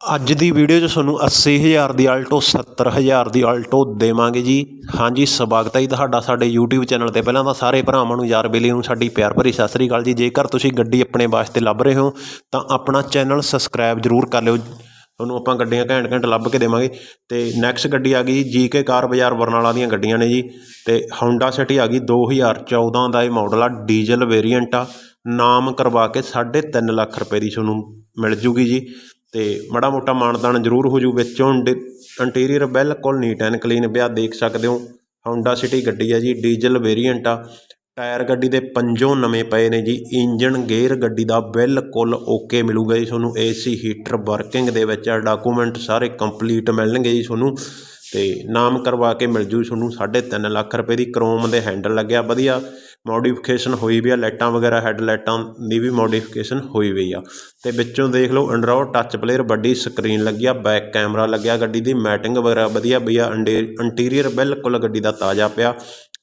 ਅੱਜ ਦੀ ਵੀਡੀਓ 'ਚ ਤੁਹਾਨੂੰ ਅੱਸੀ ਹਜ਼ਾਰ ਦੀ ਆਲਟੋ, ਸੱਤਰ ਹਜ਼ਾਰ ਦੀ ਆਲਟੋ ਦੇਵਾਂਗੇ ਜੀ। ਹਾਂਜੀ, ਸਵਾਗਤ ਹੈ ਜੀ ਤੁਹਾਡਾ ਸਾਡੇ YouTube ਚੈਨਲ ਤੇ। ਪਹਿਲਾਂ ਤਾਂ ਸਾਰੇ ਭਰਾਵਾਂ ਨੂੰ, ਯਾਰ ਬੇਲੀ ਨੂੰ, ਸਾਡੀ ਪਿਆਰ ਭਰੀ ਸਤਿ ਸ੍ਰੀ ਅਕਾਲ ਜੀ। ਜੇਕਰ ਤੁਸੀਂ ਗੱਡੀ ਆਪਣੇ ਵਾਸਤੇ ਲੱਭ ਰਹੇ ਹੋ, ਤਾਂ ਆਪਣਾ ਚੈਨਲ ਸਬਸਕ੍ਰਾਈਬ ਜ਼ਰੂਰ ਕਰ ਲਿਓ। ਤੁਹਾਨੂੰ ਆਪਾਂ ਗੱਡੀਆਂ ਘੈਂਟ ਘੈਂਟ ਲੱਭ ਕੇ ਦੇਵਾਂਗੇ। ਤੇ ਨੈਕਸਟ ਗੱਡੀ ਆ ਗਈ ਜੀ ਕੇ ਕਾਰ ਬਾਜ਼ਾਰ ਬਰਨਾਲਾ ਦੀਆਂ ਗੱਡੀਆਂ ਨੇ ਜੀ। ਤੇ ਹੋਂਡਾ ਸਿਟੀ ਆ ਗਈ 2014 ਦਾ ਇਹ ਮਾਡਲ ਆ ਡੀਜ਼ਲ ਵੇਰੀਐਂਟ ਆ। ਨਾਮ ਕਰਵਾ ਕੇ 3.5 ਲੱਖ ਰੁਪਏ ਦੀ ਤੁਹਾਨੂੰ ਮਿਲ ਜੂਗੀ ਜੀ। ਅਤੇ ਮਾੜਾ ਮੋਟਾ ਮਾਨਦਾਨ ਜ਼ਰੂਰ ਹੋਜੂ ਵਿੱਚੋਂ। ਵਿੱਚੋਂ ਇੰਟੀਰੀਅਰ ਬਿਲਕੁਲ ਨੀਟ ਐਂਡ ਕਲੀਨ ਪਿਆ ਦੇਖ ਸਕਦੇ ਹੋ। ਹੋਂਡਾ ਸਿਟੀ ਗੱਡੀ ਹੈ ਜੀ ਡੀਜ਼ਲ ਵੇਰੀਐਂਟ ਆ। ਟਾਇਰ ਗੱਡੀ ਦੇ ਪੰਜੋਂ ਨਵੇਂ ਪਏ ਨੇ ਜੀ। ਇੰਜਨ ਗੇਅਰ ਗੱਡੀ ਦਾ ਬਿਲਕੁਲ ਓਕੇ ਮਿਲੂਗਾ ਜੀ ਤੁਹਾਨੂੰ। ਏਸੀ ਹੀਟਰ ਵਰਕਿੰਗ ਦੇ ਵਿੱਚ ਆ ਡਾਕੂਮੈਂਟ ਸਾਰੇ ਕੰਪਲੀਟ ਮਿਲਣਗੇ ਜੀ ਤੁਹਾਨੂੰ। ਤੇ ਨਾਮ ਕਰਵਾ ਕੇ ਮਿਲ ਜੂ ਤੁਹਾਨੂੰ। 3.5 ਲੱਖ ਰੁਪਏ ਦੀ ਕ੍ਰੋਮ ਦੇ ਹੈਂਡਲ ਲੱਗਿਆ, ਵਧੀਆ। ਮੋਡੀਫਿਕੇਸ਼ਨ ਹੋਈ ਵੀ ਆ, ਲਾਈਟਾਂ ਵਗੈਰਾ ਹੈੱਡ ਲਾਈਟਾਂ ਦੀ ਵੀ ਮੋਡੀਫਿਕੇਸ਼ਨ ਹੋਈ ਵੀ ਆ। ਅਤੇ ਵਿੱਚੋਂ ਦੇਖ ਲਓ ਐਂਡਰੋਇਡ ਟੱਚ ਪਲੇਅਰ ਵੱਡੀ ਸਕਰੀਨ ਲੱਗੀ ਆ ਬੈਕ ਕੈਮਰਾ ਲੱਗਿਆ, ਗੱਡੀ ਦੀ ਮੈਟਿੰਗ ਵਗੈਰਾ ਵਧੀਆ ਪਈ ਆ ਇੰਟੀਰੀਅਰ ਬਿਲਕੁਲ ਗੱਡੀ ਦਾ ਤਾਜ਼ਾ ਪਿਆ।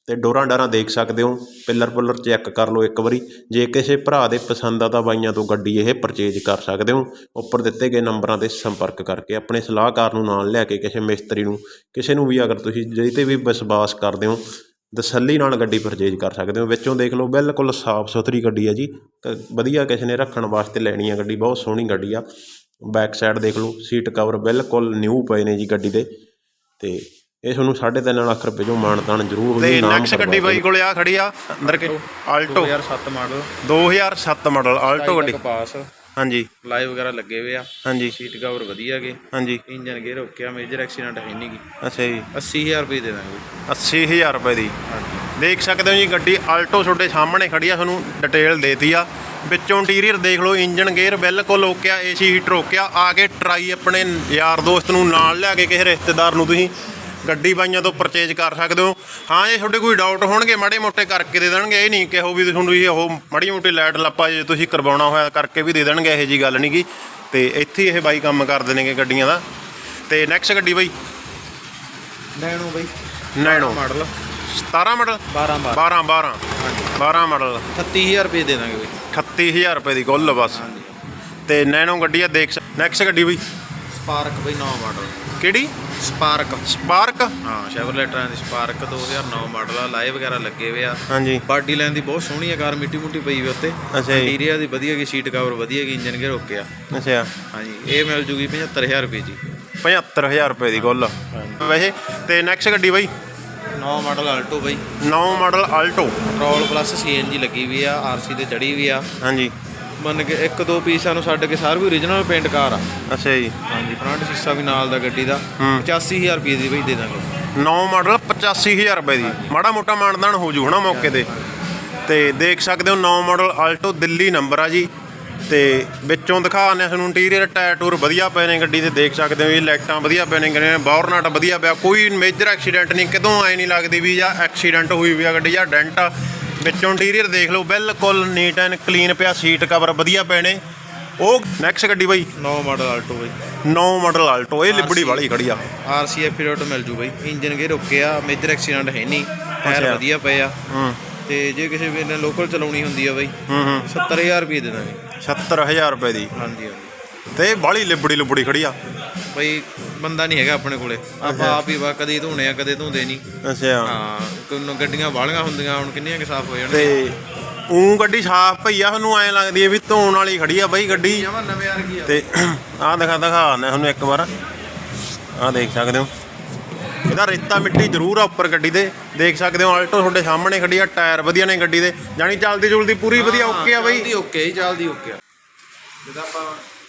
ਅਤੇ ਡੋਰਾਂ ਡਾਰਾਂ ਦੇਖ ਸਕਦੇ ਹੋ ਪਿੱਲਰ ਪੁੱਲਰ ਚੈੱਕ ਕਰ ਲਓ ਇੱਕ ਵਾਰੀ। ਜੇ ਕਿਸੇ ਭਰਾ ਦੇ ਪਸੰਦ ਆ ਤਾਂ ਬਾਈਆਂ ਤੋਂ ਗੱਡੀ ਇਹ ਪਰਚੇਜ ਕਰ ਸਕਦੇ ਹੋ। ਉੱਪਰ ਦਿੱਤੇ ਗਏ ਨੰਬਰਾਂ ਤੇ ਸੰਪਰਕ ਕਰਕੇ ਆਪਣੇ ਸਲਾਹਕਾਰ ਨੂੰ ਨਾਲ ਲੈ ਕੇ ਕਿਸੇ ਮਿਸਤਰੀ ਨੂੰ, ਕਿਸੇ ਨੂੰ ਵੀ ਅਗਰ ਤੁਸੀਂ ਜਿਹਦੇ ਤੇ ਵੀ ਵਿਸ਼ਵਾਸ ਕਰਦੇ ਹੋ ਤਸੱਲੀ ਨਾਲ ਗੱਡੀ ਪਰਚੇਜ ਕਰ ਸਕਦੇ ਹੋ। ਵਿੱਚੋਂ ਦੇਖ ਲਓ ਬਿਲਕੁਲ ਸਾਫ਼ ਸੁਥਰੀ ਗੱਡੀ ਹੈ ਜੀ। ਵਧੀਆ ਕਿਸੇ ਨੇ ਰੱਖਣ ਵਾਸਤੇ ਲੈਣੀ ਆ ਗੱਡੀ ਬਹੁਤ ਸੋਹਣੀ ਗੱਡੀ ਆ। ਬੈਕ ਸਾਈਡ ਦੇਖ ਲਓ ਸੀਟ ਕਵਰ ਬਿਲਕੁਲ ਨਿਊ ਪਏ ਨੇ ਜੀ ਗੱਡੀ ਦੇ। ਤੇ ਇਹ ਤੁਹਾਨੂੰ 3.5 ਲੱਖ ਰੁਪਏ ਜੋ ਮਾਨਤਾਨ ਜ਼ਰੂਰ ਹੋ ਤੇ ਨਾਮ ਨੈਕਸਟ ਗੱਡੀ ਬਾਈ ਕੋਲੇ ਆ ਖੜੀ ਆ ਅੰਦਰ ਕੇ ਆਲਟੋ 2007 ਮਾਡਲ 2007 ਮਾਡਲ ਆਲਟੋ ਗੱਡੀ। ਪਾਸ। ਹਾਂਜੀ। ਲਾਈਵ ਵਗੈਰਾ ਲੱਗੇ ਹੋਏ ਆ। ਹਾਂਜੀ। ਸੀਟ ਕਵਰ ਵਧੀਆ ਹੈਗੇ ਹਾਂਜੀ। Engine gear okay major accident ਹੈ ਨਹੀਂਗੀ ਅੱਛਾ ਜੀ। 80000 ਰੁਪਏ ਦੇ ਦਾਂਗੇ 80000 ਰੁਪਏ ਦੀ। ਦੇਖ ਸਕਦੇ ਹੋ ਜੀ ਗੱਡੀ ਆਲਟੋ ਤੁਹਾਡੇ ਸਾਹਮਣੇ ਖੜੀ ਆ ਤੁਹਾਨੂੰ ਡਿਟੇਲ ਦੇਤੀ ਆ। ਵਿੱਚੋਂ ਇੰਟੀਰੀਅਰ ਦੇਖ ਲਓ ਇੰਜਨ ਗੇਅਰ ਬਿਲਕੁਲ ਓਕੇ ਆ ਏਸੀ ਹੀਟਰ ਓਕੇ ਆ। ਆ ਕੇ ਟਰਾਈ ਆਪਣੇ ਯਾਰ ਦੋਸਤ ਨੂੰ ਨਾਲ ਲਿਆ ਕੇ ਕਿਸੇ ਰਿਸ਼ਤੇਦਾਰ ਨੂੰ ਤੁਸੀਂ ਗੱਡੀ ਬਾਈਆਂ ਤੋਂ ਪਰਚੇਜ ਕਰ ਸਕਦੇ ਹੋ। ਹਾਂ ਜੇ ਤੁਹਾਡੇ ਕੋਈ ਡਾਊਟ ਹੋਣਗੇ ਮਾੜੇ ਮੋਟੇ ਕਰਕੇ ਦੇ ਦੇਣਗੇ। ਇਹ ਨਹੀਂ ਕਿਹੋ ਵੀ ਤੁਹਾਨੂੰ ਵੀ ਉਹ ਮਾੜੀ ਮੋਟੀ ਲਾਈਟ ਲੱਪਾ ਜੇ ਤੁਸੀਂ ਕਰਵਾਉਣਾ ਹੋਇਆ ਕਰਕੇ ਵੀ ਦੇ ਦੇਣਗੇ ਇਹੋ ਜੀ ਗੱਲ ਨਹੀਂਗੀ ਤੇ ਇੱਥੇ ਇਹ ਬਾਈ ਕੰਮ ਕਰਦੇ ਨੇਗੇ ਗੱਡੀਆਂ ਦਾ। ਤੇ ਨੈਕਸਟ ਗੱਡੀ ਬਾਈ। ਨੈਣੋ ਬਈ। ਨੈਣੋ। ਮਾਡਲ 17 ਮਾਡਲ 12 12 12 12 12 ਮਾਡਲ 38000 ਰੁਪਏ ਦੇ ਦਾਂਗੇ ਬਈ। 38000 ਰੁਪਏ ਦੀ ਕੁੱਲ ਬਸ। ਹਾਂਜੀ। ਤੇ ਨੈਨੋ ਗੱਡੀ ਆ ਦੇਖ ਨੈਕਸਟ ਗੱਡੀ ਬਈ। ਸਪਾਰਕ ਬਈ 9 ਮਾਡਲ। ਕਿਹੜੀ? ਸਪਾਰਕ। ਸਪਾਰਕ? ਹਾਂ ਸ਼ੈਵਰਲੇਟ ਦੀ ਸਪਾਰਕ 2009 ਮਾਡਲ ਆ ਲਾਈਵ ਵਗੈਰਾ ਲੱਗੇ ਹੋਏ ਆ। ਹਾਂਜੀ। ਬਾਡੀ ਲਾਈਨ ਦੀ ਬਹੁਤ ਸੋਹਣੀ ਆ ਕਾਰ ਮਿੱਟੀ ਮੁੱਟੀ ਪਈ ਵੀ ਉੱਤੇ। ਅੱਛਾ ਜੀ। ਇੰਟੀਰੀਅਰ ਦੀ ਵਧੀਆ ਗੀ ਸੀਟ ਕਵਰ ਵਧੀਆ ਗੀ ਇੰਜਨ ਗੇਅਰ ਓਕੇ ਆ। ਅੱਛਾ। ਹਾਂਜੀ ਇਹ ਮਿਲ ਜੂਗੀ 75000 ਰੁਪਏ ਜੀ 75000 ਰੁਪਏ ਦੀ ਕੁੱਲ। ਵੈਸੇ ਤੇ ਨੈਕਸਟ ਗੱਡੀ ਬਈ? 9 ਮਾਡਲ ਆਲਟੋ ਬਈ। 9 model Alto petrol plus CNG ਲੱਗੀ ਵੀ ਆ ਆਰਸੀ ਤੇ ਚੜੀ ਵੀ ਆ। ਹਾਂਜੀ। ਮੰਨ ਕੇ ਇੱਕ ਦੋ ਪੀਸਾਂ ਨੂੰ ਛੱਡ ਕੇ ਸਾਰ ਵੀ origignal ਪੇਂਟ ਕਾਰ ਆ। ਅੱਛਾ ਜੀ। ਹਾਂਜੀ ਫਰੰਟ ਸ਼ੀਸ਼ਾ ਵੀ ਨਾਲ ਦਾ ਗੱਡੀ ਦਾ। ਹੂੰ। 85000 ਰੁਪਏ ਦੀ ਬਈ ਦੇ ਦਾਂਗੇ। 9 ਮਾਡਲ 85000 ਰੁਪਏ ਦੀ। ਮਾੜਾ ਮੋਟਾ ਮਾਨਦਾਨ ਹੋ ਜੂ ਹਨਾ ਮੌਕੇ ਤੇ। ਤੇ ਦੇਖ ਸਕਦੇ ਹੋ 9 ਮਾਡਲ ਆਲਟੋ ਦਿੱਲੀ ਨੰਬਰ ਆ ਜੀ। ਤੇ ਵਿੱਚੋਂ ਦਿਖਾਉਂਦੇ ਆ ਤੁਹਾਨੂੰ ਇੰਟੀਰੀਅਰ ਟਾਇਰ ਟੂਰ ਵਧੀਆ ਪਏ ਨੇ ਗੱਡੀ ਤੇ। ਦੇਖ ਸਕਦੇ ਹੋ ਇਹ ਲਾਈਟਾਂ ਵਧੀਆ ਪਏ ਨੇ ਗੱਡੀ ਬੌਰਨਾਟ ਵਧੀਆ ਪਿਆ। ਕੋਈ ਮੇਜਰ ਐਕਸੀਡੈਂਟ ਨਹੀਂ ਕਿਤੋਂ ਐ ਨਹੀਂ ਲੱਗਦੀ ਵੀ ਜਾਂ ਐਕਸੀਡੈਂਟ ਹੋਈ ਵੀ ਆ ਗੱਡੀ ਜਾਂ ਡੈਂਟ ਆ। ਵਿੱਚੋਂ ਇੰਟੀਰੀਅਰ ਦੇਖ ਲਓ ਬਿਲਕੁਲ ਨੀਟ ਐਂਡ ਕਲੀਨ ਪਿਆ ਸੀਟ ਕਵਰ ਵਧੀਆ ਪਏ ਨੇ। ਉਹ ਨੈਕਸਟ ਗੱਡੀ ਬਾਈ? 9 ਮਾਡਲ ਆਲਟੋ ਬਈ। 9 ਮਾਡਲ ਆਲਟੋ ਇਹ ਲਿਬੜੀ ਵਾਲੀ ਖੜੀ ਆ। ਆਰਸੀ ਐਫੀਡੋਟ ਮਿਲ ਜੂ ਬਈ। ਇੰਜਨ ਗੇਅਰ ਓਕੇ ਆ ਮੇਜਰ ਐਕਸੀਡੈਂਟ ਹੈ ਨਹੀਂ। ਟਾਇਰ। ਵਧੀਆ ਪਏ ਆ। ਹੂੰ। ਤੇ ਜੇ ਕਿਸੇ ਵੀ ਨੇ ਲੋਕਲ ਚਲਾਉਣੀ ਹੁੰਦੀ ਆ ਬਈ ਹੂੰ ਹੂੰ। 70000 ਰੁਪਏ ਦੇ ਦਾਂਗੇ। 70000 ਰੁਪਏ ਦੀ। ਹਾਂਜੀ ਹਾਂਜੀ। ਤੇ ਬਾਲੀ ਲਿਬੜੀ ਲੁਬੜੀ ਖੜੀ ਆ। ਬਈ ਬੰਦਾ ਨਹੀਂ ਹੈਗਾ ਆਪਣੇ ਕੋਲੇ। ਆਪਾਂ ਆਪ ਹੀ ਵਾ ਕਦੇ ਧੋਣੇ ਆ ਕਦੇ ਧੋਂਦੇ ਨਹੀਂ। ਅੱਛਾ। ਹਾਂ ਕੋਈ ਗੱਡੀਆਂ ਵਾਲੀਆਂ ਹੁੰਦੀਆਂ ਹੁਣ ਕਿੰਨੀਆਂ ਕਿ ਸਾਫ਼ ਹੋ ਜਾਣਗੀਆਂ। ਤੇ ਉਹ ਗੱਡੀ ਸਾਫ਼ ਪਈ ਆ ਤੁਹਾਨੂੰ ਐਂ ਲੱਗਦੀ ਹੈ ਵੀ ਧੋਣ ਵਾਲੀ ਖੜੀ ਆ ਬਾਈ ਗੱਡੀ। ਜਮਾ ਨਵੇਂ ਵਰਗੀ ਆ। ਤੇ ਆਹ ਦਿਖਾ ਦਿਖਾ ਨੇ ਤੁਹਾਨੂੰ ਇੱਕ ਵਾਰ। ਆਹ ਦੇਖ ਸਕਦੇ ਹੋ। ਇਹਦਾ ਰੇਤਾ ਮਿੱਟੀ ਜ਼ਰੂਰ ਆ ਉੱਪਰ ਗੱਡੀ ਦੇ। ਦੇਖ ਸਕਦੇ ਹੋ ਆਲਟੋ ਤੁਹਾਡੇ ਸਾਹਮਣੇ ਖੜੀ ਆ ਟਾਇਰ ਵਧੀਆ ਨੇ ਗੱਡੀ ਦੇ। ਜਾਨੀ ਚੱਲਦੀ ਜੁਲਦੀ ਪੂਰੀ ਵਧੀਆ ਓਕੇ ਆ ਬਾਈ। ਓਕੇ ਹੀ ਚੱਲਦੀ ਓਕੇ ਆ। ਜਿਹਦਾ ਆਪਾਂ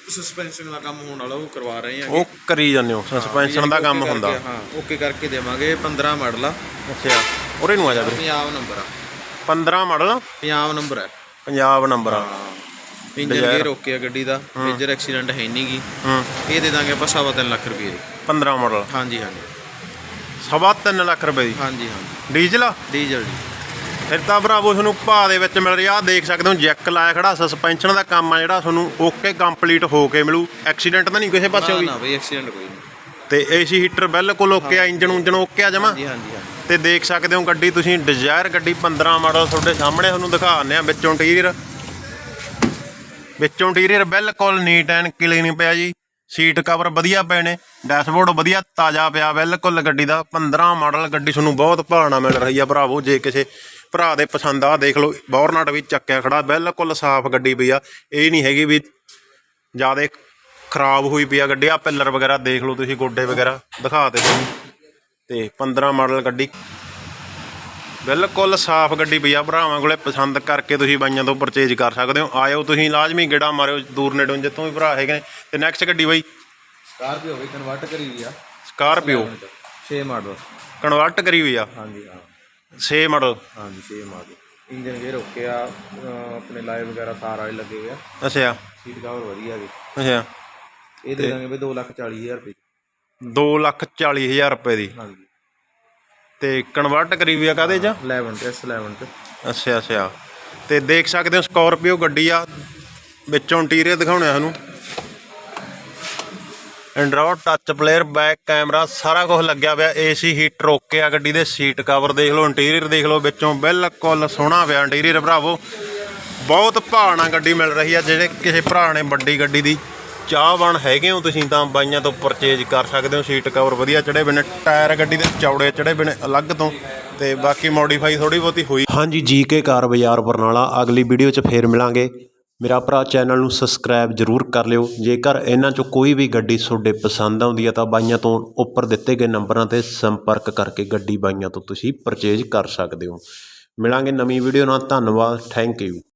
ਸਸਪੈਂਸ਼ਨ ਦਾ ਕੰਮ ਹੋਣ ਵਾਲਾ ਉਹ ਕਰਵਾ ਰਹੇ ਹਾਂ ਉਹ ਕਰੀ ਜਾਂਦੇ ਹੋ ਸਸਪੈਂਸ਼ਨ ਦਾ ਕੰਮ ਹੁੰਦਾ। ਹਾਂ ਓਕੇ ਕਰਕੇ ਦੇਵਾਂਗੇ 15 ਮਾਡਲ ਆ। ਅੱਛਾ ਉਰੇ ਨੂੰ ਆ ਜਾ ਵੀਰੇ। ਪੰਜਾਬ ਨੰਬਰ ਆ। 15 ਮਾਡਲ? ਪੰਜਾਬ ਨੰਬਰ ਹੈ ਪੰਜਾਬ ਨੰਬਰ ਆ। ਇੰਜਨ ਗੇਅਰ ਓਕੇ ਆ ਗੱਡੀ ਦਾ ਮੇਜਰ ਐਕਸੀਡੈਂਟ ਹੈ ਨਹੀਂਗੀ ਹੂੰ। ਇਹ ਦੇ ਦਾਂਗੇ ਆਪਾਂ ਸਵਾ ਤਿੰਨ ਲੱਖ ਰੁਪਏ ਦੀ। 15 ਮਾਡਲ। ਹਾਂਜੀ ਹਾਂਜੀ। ਸਵਾ ਤਿੰਨ ਲੱਖ ਰੁਪਏ ਦੀ? ਹਾਂਜੀ ਹਾਂਜੀ। ਡੀਜ਼ਲ ਆ? ਡੀਜ਼ਲ ਜੀ। ਫਿਰ ਤਾਂ ਭਰਾਵੋ ਤੁਹਾਨੂੰ ਭਾਅ ਦੇ ਵਿੱਚ ਮਿਲ ਰਿਹਾ। ਦੇਖ ਸਕਦੇ ਹੋ ਜੈਕ ਲਾਇਆ ਖੜਾ ਸਸਪੈਂਸ਼ਨ ਦਾ ਕੰਮ ਆ ਜਿਹੜਾ ਤੁਹਾਨੂੰ ਓਕੇ ਕੰਪਲੀਟ ਹੋ ਕੇ ਮਿਲੂ। ਐਕਸੀਡੈਂਟ ਤਾਂ ਨਹੀਂ ਕਿਸੇ ਪਾਸੇ ਹੋਈ? ਨਾ ਬਈ ਐਕਸੀਡੈਂਟ ਕੋਈ ਨਹੀਂ। ਤੇ ਏਸੀ ਹੀਟਰ ਬਿਲਕੁਲ ਓਕੇ ਆ ਇੰਜਨ ਉਂਜਨ ਓਕੇ ਆ ਜਮਾ। ਹਾਂਜੀ ਹਾਂਜੀ ਹਾਂਜੀ। ਤੇ ਦੇਖ ਸਕਦੇ ਹੋ ਗੱਡੀ ਤੁਸੀਂ ਡਿਜ਼ਾਇਰ ਗੱਡੀ 15 ਮਾਡਲ ਤੁਹਾਡੇ ਸਾਹਮਣੇ ਤੁਹਾਨੂੰ ਦਿਖਾਉਂਦੇ ਆ ਵਿੱਚੋਂ ਇੰਟੀਰੀਅਰ ਵਿੱਚੋਂ ਇੰਟੀਰੀਅਰ ਬਿਲਕੁਲ ਨੀਟ ਐਂਡ ਕਲੀਨ ਪਿਆ ਜੀ। ਸੀਟ ਕਵਰ ਵਧੀਆ ਪਏ ਨੇ ਡੈਸ਼ਬੋਰਡ ਵਧੀਆ ਤਾਜ਼ਾ ਪਿਆ ਬਿਲਕੁਲ ਗੱਡੀ ਦਾ। 15 ਮਾਡਲ ਗੱਡੀ ਤੁਹਾਨੂੰ ਬਹੁਤ ਭਾਣਾ ਮਿਲ ਰਹੀ ਆ ਭਰਾਵੋ ਜੇ ਕਿਸੇ ਭਰਾ ਦੇ ਪਸੰਦ ਆ ਦੇਖ ਲਓ ਬੌਰਨਟ ਵੀ ਚੱਕਿਆ ਖੜਾ ਬਿਲਕੁਲ ਸਾਫ਼ ਗੱਡੀ ਪਈ ਆ। ਇਹ ਨਹੀਂ ਹੈਗੀ ਵੀ ਜ਼ਿਆਦਾ ਖਰਾਬ ਹੋਈ ਪਈ ਆ ਗੱਡੀ ਆ ਪਿੱਲਰ ਵਗੈਰਾ ਦੇਖ ਲਓ ਤੁਸੀਂ ਗੋਡੇ ਵਗੈਰਾ ਦਿਖਾ ਦੇ ਤੁਹਾਨੂੰ ਤੇ 15 ਮਾਡਲ ਗੱਡੀ ਬਿਲਕੁਲ ਸਾਫ਼ ਗੱਡੀ ਪਈ ਆ। ਭਰਾਵਾਂ ਕੋਲੇ ਪਸੰਦ ਕਰਕੇ ਤੁਸੀਂ ਬਾਈਆਂ ਤੋਂ ਪਰਚੇਜ ਕਰ ਸਕਦੇ ਹੋ। ਆਇਓ ਤੁਸੀਂ ਲਾਜ਼ਮੀ ਗੇੜਾ ਮਾਰਿਓ ਦੂਰ ਨੇੜੋਂ ਜਿੱਥੋਂ ਵੀ ਭਰਾ ਹੈਗੇ ਨੇ। ਤੇ ਨੈਕਸਟ ਗੱਡੀ ਬਾਈ। ਸਕਾਰਪੀਓ ਵੀ ਕਨਵਰਟ ਕਰੀ ਹੋਈ ਆ। ਸਕਾਰਪੀਓ 6 ਮਾਡਲ ਕਨਵਰਟ ਕਰੀ ਹੋਈ ਆ। ਹਾਂਜੀ ਹਾਂ। 6 ਮਾਡਲ ਹਾਂਜੀ 6 ਮਾਡਲ ਇੰਜਨ ਗੇਅਰ ਓਕੇ ਆ ਅਹ ਆਪਣੇ ਲਾਈਵ ਵਗੈਰਾ ਸਾਰਾ ਹੀ ਲੱਗੇ ਹੋਏ ਆ। ਅੱਛਾ। ਸੀਟ ਕਵਰ ਵਧੀਆ ਵੀ ਅੱਛਾ। ਇਹ ਦੇ ਦਾਂਗੇ ਬਈ 240000 ਰੁਪਏ। ਦੋ ਲੱਖ ਚਾਲੀ ਹਜ਼ਾਰ ਰੁਪਏ ਦੀ। ਹਾਂਜੀ। ਤੇ ਕਨਵਰਟ ਕਰੀ ਹੋਈ ਆ ਕਾਹਦੇ ਚ? 11 ਤੇ S11 ਤੇ ਅੱਛਾ ਅੱਛਾ। ਤੇ ਦੇਖ ਸਕਦੇ ਹੋ ਸਕਾਰਪੀਓ ਗੱਡੀ ਆ। ਵਿੱਚੋਂ ਇੰਟੀਰੀਅਰ ਦਿਖਾਉਣਾ ਤੁਹਾਨੂੰ। Android touch player back camera ਸਾਰਾ ਕੁਝ ਲੱਗਿਆ ਪਿਆ ਏਸੀ ਹੀਟਰ ਓਕੇ ਆ, ਗੱਡੀ ਦੇ ਸੀਟ ਕਵਰ ਦੇਖ ਲਓ ਇੰਟੀਰੀਅਰ ਦੇਖ ਲਓ, ਵਿੱਚੋਂ ਬਿਲਕੁਲ ਸੋਹਣਾ ਪਿਆ ਇੰਟੀਰੀਅਰ ਭਰਾਵੋ। ਬਹੁਤ ਭਾਣਾ ਗੱਡੀ ਮਿਲ ਰਹੀ ਆ, ਜਿਹੜੇ ਕਿਸੇ ਭਰਾ ਨੇ ਵੱਡੀ ਗੱਡੀ ਦੀ ਚਾਹਵਾਨ ਹੈਗੇ ਹੋ ਤੁਸੀਂ ਤਾਂ ਬਾਈਆਂ ਤੋਂ ਪਰਚੇਜ ਕਰ ਸਕਦੇ ਹੋ ਸੀਟ ਕਵਰ ਵਧੀਆ ਚੜੇ ਬਨੇ ਟਾਇਰ ਗੱਡੀ ਦੇ ਚੌੜੇ ਚੜੇ ਬਨੇ ਅਲੱਗ ਤੋਂ, ਤੇ ਬਾਕੀ ਮੋਡੀਫਾਈ ਥੋੜੀ ਬਹੁਤੀ ਹੋਈ। ਹਾਂਜੀ ਜੀਕੇ ਕਾਰ ਬਾਜ਼ਾਰ ਬਰਨਾਲਾ, ਅਗਲੀ ਵੀਡੀਓ 'ਚ ਫੇਰ ਮਿਲਾਂਗੇ। ਮੇਰਾ ਭਰਾ ਚੈਨਲ ਨੂੰ ਸਬਸਕ੍ਰਾਈਬ ਜਰੂਰ ਕਰ ਲਿਓ। ਜੇਕਰ ਇਹਨਾਂ 'ਚੋਂ ਕੋਈ ਵੀ ਗੱਡੀ ਤੁਹਾਡੇ ਪਸੰਦ ਆਉਂਦੀ ਹੈ ਤਾਂ ਬਾਈਆਂ ਤੋਂ ਉੱਪਰ ਦਿੱਤੇ ਗਏ ਨੰਬਰਾਂ ਤੇ ਸੰਪਰਕ ਕਰਕੇ ਗੱਡੀ ਬਾਈਆਂ ਤੋਂ ਤੁਸੀਂ ਪਰਚੇਜ ਕਰ ਸਕਦੇ ਹੋ। ਮਿਲਾਂਗੇ ਨਵੀਂ ਵੀਡੀਓ ਨਾਲ। ਧੰਨਵਾਦ। Thank you